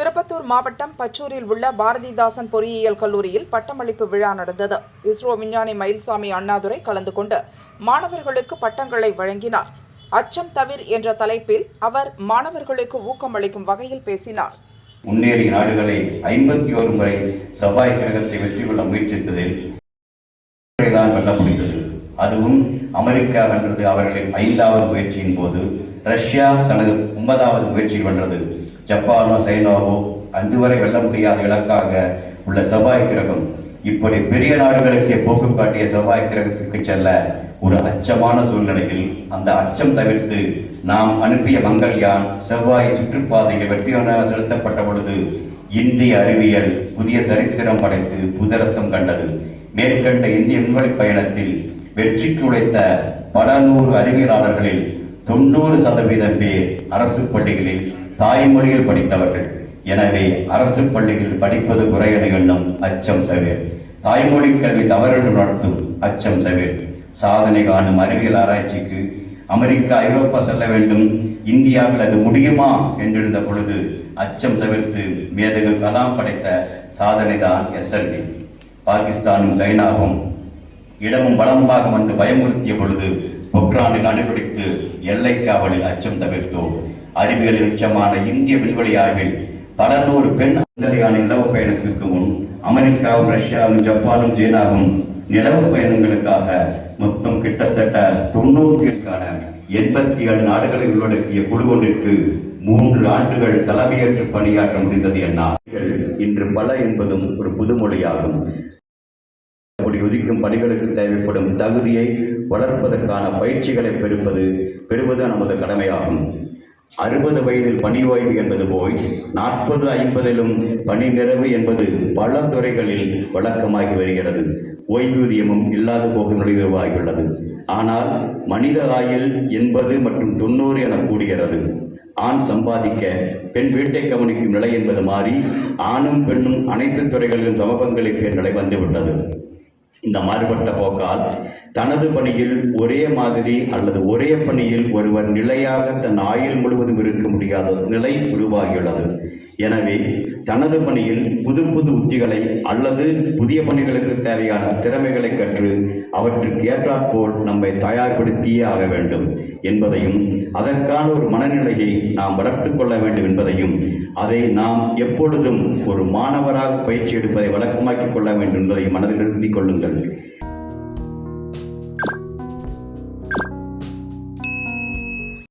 திருப்பத்தூர் மாவட்டம் பச்சூரில் உள்ள பாரதிதாசன் பொறியியல் கல்லூரியில் பட்டமளிப்பு விழா நடந்தது. இஸ்ரோ விஞ்ஞானி மயில்சாமி அண்ணாதுரை கலந்து கொண்டு மாணவர்களுக்கு பட்டங்களை வழங்கினார். அச்சம் தவிர் என்ற தலைப்பில் அவர் மாணவர்களுக்கு ஊக்கமளிக்கும் வகையில் பேசினார். முன்னேறிய நாடுகளை ஐம்பத்தி ஒரு முறை செவ்வாய் கிரகத்தை வெற்றி கொள்ள முயற்சித்ததில் தான் வெல்ல முடிந்தது அதுவும் அமெரிக்கா வென்றது அவர்களின் ஐந்தாவது முயற்சியின் போது ரஷ்யா தனது ஒன்பதாவது முயற்சி வென்றது. ஜப்பானோ சைனாவோ அன்று வரை வெல்ல முடியாத இலக்காக உள்ள செவ்வாய் கிரகம் இப்படி பெரிய நாடுகளுக்கு போக்கு காட்டிய செவ்வாய் கிரகத்திற்கு செல்ல ஒரு அச்சமான சூழ்நிலையில் அந்த அச்சம் தவிர்த்து நாம் அனுப்பிய மங்கள்யான் செவ்வாய் சுற்றுப்பாதையில் வெற்றியான செலுத்தப்பட்ட பொழுது இந்திய அறிவியல் புதிய சரித்திரம் படைத்து புதரத்தம் கண்டது. மேற்கண்ட இந்திய விண்வெளி பயணத்தில் வெற்றிக்கு உழைத்த பல நூறு அறிவியலாளர்களில் தொண்ணூறு சதவீதம் பேர் அரசு பள்ளிகளில் தாய்மொழியில் படித்தவர்கள். எனவே அரசு பள்ளிகளில் படிப்பது குறையது எண்ணும் அச்சம் தவிர. தாய்மொழி கல்வி தவறுகள் நடத்தும் அச்சம் தவிர. சாதனை காணும் அறிவியல் ஆராய்ச்சிக்கு அமெரிக்கா ஐரோப்பா செல்ல வேண்டும். இந்தியாவில் அது முடியுமா என்றிருந்த பொழுது அச்சம் தவிர்த்து மேதகு கலாம் படைத்த சாதனை தான் எஸ்எல்சி பாகிஸ்தானும் சைனாவும் இடமும் பலமாக வந்து பயமுறுத்திய பொழுது பொக்ரானில் கண்டுபிடித்து எல்லை காவலில் அச்சம் தவிர்த்தோம். அறிவியல் உச்சமான இந்திய விண்வெளி ஆய்வில் பல நூறு பெண் அந்தரியான நிலவு பயணத்திற்கு முன் அமெரிக்காவும் ரஷ்யாவும் ஜப்பானும் சீனாவும் நிலவு பயணங்களுக்காக மொத்தம் கிட்டத்தட்ட தொண்ணூறுக்கான எண்பத்தி ஏழு நாடுகளை உள்ளடக்கிய குழு ஒன்றிற்கு மூன்று ஆண்டுகள் தலைமையேற்று பணியாற்ற முடிந்தது என்ன இன்று பல என்பதும் ஒரு புதுமொழியாகும். அப்படி ஒதுக்கும் பணிகளுக்கு தேவைப்படும் தகுதியை வளர்ப்பதற்கான பயிற்சிகளை பெறுவது பெறுவது நமது கடமையாகும். அறுபது வயதில் பணி ஓய்வு என்பது போய் நாற்பது ஐம்பதிலும் பணி நிறைவு என்பது பல துறைகளில் வழக்கமாகி வருகிறது. ஓய்வூதியமும் இல்லாது போகும் நுழைவாகியுள்ளது ஆனால் மனித ஆயுள் எண்பது மற்றும் தொண்ணூறு என கூடுகிறது ஆண் சம்பாதிக்க பெண் வீட்டை கவனிக்கும் நிலை என்பது மாறி ஆணும் பெண்ணும் அனைத்து துறைகளிலும் சமபங்களை நிலை வந்துவிட்டது. இந்த மாறுபட்ட போக்கால் தனது பணியில் ஒரே மாதிரி அல்லது ஒரே பணியில் ஒருவர் நிலையாக தன் ஆயுள் முழுவதும் இருக்க முடியாத நிலை உருவாகியுள்ளது. எனவே தனது பணியில் புது புது உத்திகளை அல்லது புதிய பணிகளுக்கு தேவையான திறமைகளை கற்று அவற்றுக்கு ஏற்றாற்போல் நம்மை தயார்படுத்தியே ஆக வேண்டும் என்பதையும் அதற்கான ஒரு மனநிலையை நாம் வளர்த்து கொள்ள வேண்டும் என்பதையும் அதை நாம் எப்பொழுதும் ஒரு மாணவராக பயிற்சி எடுப்பதை வழக்கமாக்கிக் கொள்ள வேண்டும் என்பதை மனதில் நிறுத்திக் கொள்ளுங்கள்.